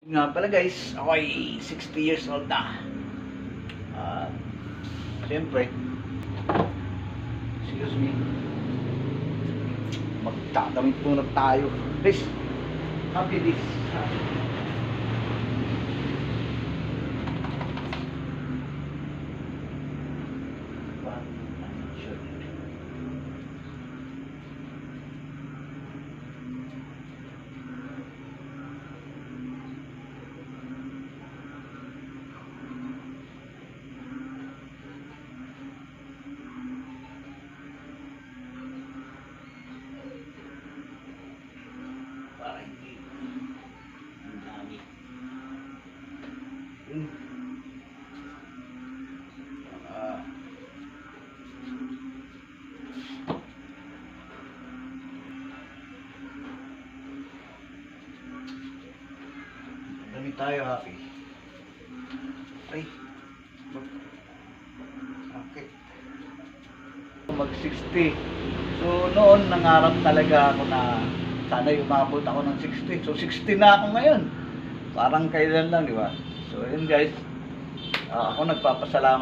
Nga pala guys, ako ay 60 years old na. At, siyempre, excuse me, magtatamit muna tayo. Please, happy this. Para Ah. Dami tayo, happy. Ay. Okay. Mag 60. So noon nangarap talaga ako na sana umabot ako ng 60. So 60 na ako ngayon. Parang kailan lang, di ba? So yun guys. Ah, ako nagpapasalamat